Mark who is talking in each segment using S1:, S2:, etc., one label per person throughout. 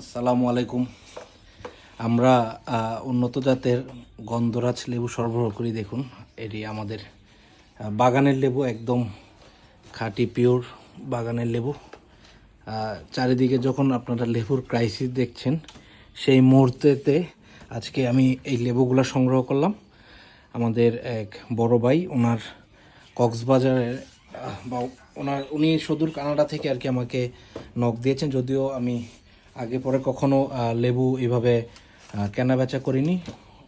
S1: আসসালামু আলাইকুম। আমরা উন্নত জাতের গন্ধরাজ লেবু সরবরাহ করি, দেখুন। এটি আমাদের বাগানের লেবু, একদম খাঁটি পিওর বাগানের লেবু। চারিদিকে যখন আপনারা লেবুর ক্রাইসিস দেখছেন, সেই মুহূর্তেতে আজকে আমি এই লেবুগুলো সংগ্রহ করলাম। আমাদের এক বড় ভাই, ওনার কক্সবাজারের বা ওনার, উনি সুদূর কানাডা থেকে আর কি আমাকে নখ দিয়েছেন, যদিও আমি আগে পরে কখনো লেবু এভাবে কেনা বেচা করিনি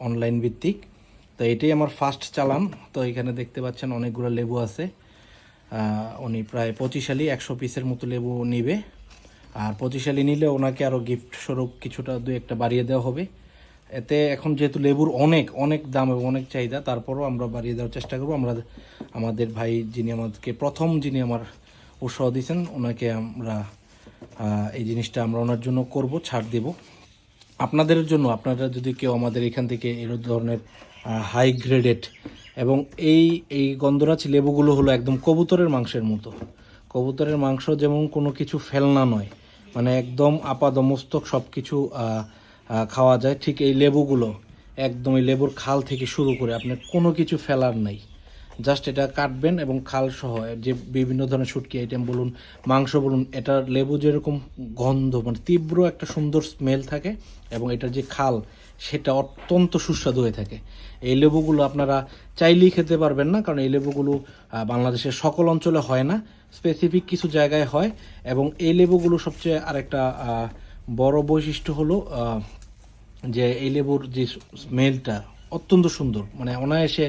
S1: অনলাইন ভিত্তিক। তো এটাই আমার ফার্স্ট চালান। তো এখানে দেখতে পাচ্ছেন অনেকগুলো লেবু আছে। উনি প্রায় পঁচিশালি একশো পিসের মতো লেবু নিবে। আর পঁচিশালি নিলে ওনাকে আরও গিফট স্বরূপ কিছুটা দু একটা বাড়িয়ে দেওয়া হবে। এতে এখন যেহেতু লেবুর অনেক অনেক দাম এবং অনেক চাহিদা, তারপরও আমরা বাড়িয়ে দেওয়ার চেষ্টা করব। আমরা, আমাদের ভাই যিনি আমাদেরকে, প্রথম যিনি আমার উৎসাহ দিয়েছেন, ওনাকে আমরা এই জিনিসটা আমরা ওনার জন্য করব, ছাড় দেব। আপনাদের জন্য, আপনারা যদি কেউ আমাদের এখান থেকে এর ধরনের হাই গ্রেডেড এবং এই এই গন্ধরাজ লেবুগুলো হলো একদম কবুতরের মাংসের মতো। কবুতরের মাংস যেমন কোনো কিছু ফেলনা নয় মানে একদম আপাদমস্তক সব কিছু খাওয়া যায়। ঠিক এই লেবুগুলো একদম এই লেবুর খাল থেকে শুরু করে আপনার কোনো কিছু ফেলার নাই। জাস্ট এটা কাটবেন এবং খাল সহ, যে বিভিন্ন ধরনের শুটকি আইটেম বলুন, মাংস বলুন, এটার লেবু যেরকম গন্ধ মানে তীব্র একটা সুন্দর স্মেল থাকে এবং এটার যে খাল, সেটা অত্যন্ত সুস্বাদু হয়ে থাকে। এই লেবুগুলো আপনারা চাইলেই খেতে পারবেন না, কারণ এই লেবুগুলো বাংলাদেশের সকল অঞ্চলে হয় না স্পেসিফিক কিছু জায়গায় হয় এবং এই লেবুগুলো সবচেয়ে আরেকটা বড় বৈশিষ্ট্য হলো যে এই লেবুর যে স্মেলটা অত্যন্ত সুন্দর মানে অনায়াসে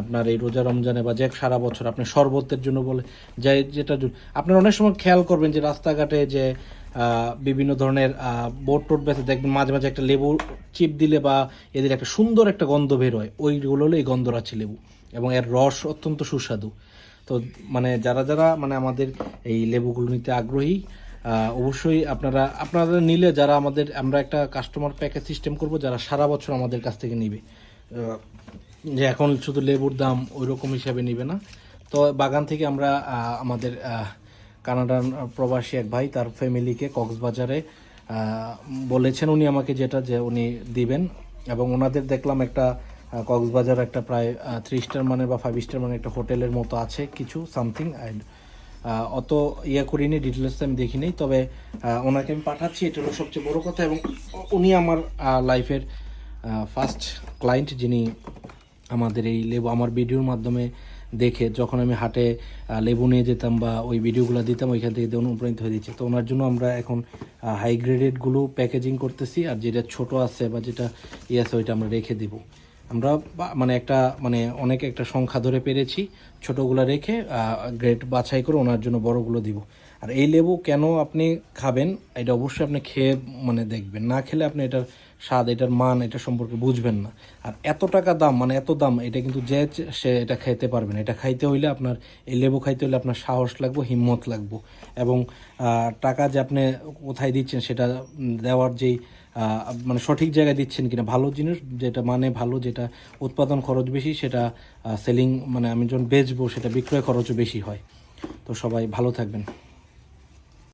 S1: আপনার এই রোজা রমজানে বা যে সারা বছর আপনি শরবতের জন্য বলে, যে যেটা আপনার অনেক সময় খেয়াল করবেন যে রাস্তাঘাটে যে বিভিন্ন ধরনের বোট টোট বেঁচে দেখবেন মাঝে মাঝে একটা লেবু চিপ দিলে বা এদের একটা সুন্দর একটা গন্ধ বের হয়। ওইগুলো হলো এই গন্ধরাজি লেবু এবং এর রস অত্যন্ত সুস্বাদু। তো মানে যারা যারা মানে আমাদের এই লেবুগুলো নিতে আগ্রহী অবশ্যই আপনারা আপনারা নিলে যারা আমাদের, আমরা একটা কাস্টমার প্যাকেজ সিস্টেম করব যারা সারা বছর আমাদের কাছ থেকে নিবে। যে এখন শুধু লেবুর দাম ওই রকম হিসাবে নিবে না। তো বাগান থেকে আমরা আমাদের কানাডার প্রবাসী এক ভাই, তার ফ্যামিলিকে কক্সবাজারে বলেছেন উনি আমাকে যেটা যে উনি দিবেন। এবং ওনাদের দেখলাম একটা কক্সবাজার একটা প্রায় থ্রি স্টার মানে বা ফাইভ স্টার মানে একটা হোটেলের মতো আছে, কিছু সামথিং। অ্যান্ড অত ইয়ে করিনি ডিটেলস আমি দেখিনি। তবে ওনাকে আমি পাঠাচ্ছি, এটা হলো সবচেয়ে বড় কথা। এবং উনি আমার লাইফের ফার্স্ট ক্লায়েন্ট যিনি আমাদের এই লেবু, আমার ভিডিওর মাধ্যমে দেখে যখন আমি হাটে লেবু নিয়ে যেতাম বা ওই ভিডিওগুলো দিতাম, ওইখান থেকে অনুপ্রাণিত হয়ে দিচ্ছে তো ওনার জন্য আমরা এখন হাই গ্রেডেডগুলো প্যাকেজিং করতেছি আর যেটা ছোট আছে বা যেটা ইয়ে আছে, ওইটা আমরা রেখে দিব। আমরা মানে একটা মানে অনেক একটা সংখ্যা ধরে পেরেছি। ছোটগুলো রেখে গ্রেড বাছাই করে ওনার জন্য বড়গুলো দিব। আর এই লেবু কেন আপনি খাবেন, এটা অবশ্যই আপনি খেয়ে মানে দেখবেন। না খেলে আপনি এটার স্বাদ, এটার মান, এটা সম্পর্কে বুঝবেন না। আর এত টাকা দাম মানে এত দাম, এটা কিন্তু যে সে এটা খাইতে পারবে না। এটা খাইতে হইলে আপনার, এই লেবু খাইতে হলে আপনার সাহস লাগবে, হিম্মত লাগবে। এবং টাকা যে আপনি কোথায় দিচ্ছেন, সেটা দেওয়ার যেই মানে সঠিক জায়গায় দিচ্ছেন কিনা, ভালো জিনিস যেটা মানে ভালো, যেটা উৎপাদন খরচ বেশি, সেটা সেলিং মানে আমি যখন বেচবো, সেটা বিক্রয় খরচও বেশি হয়। তো সবাই ভালো থাকবেন।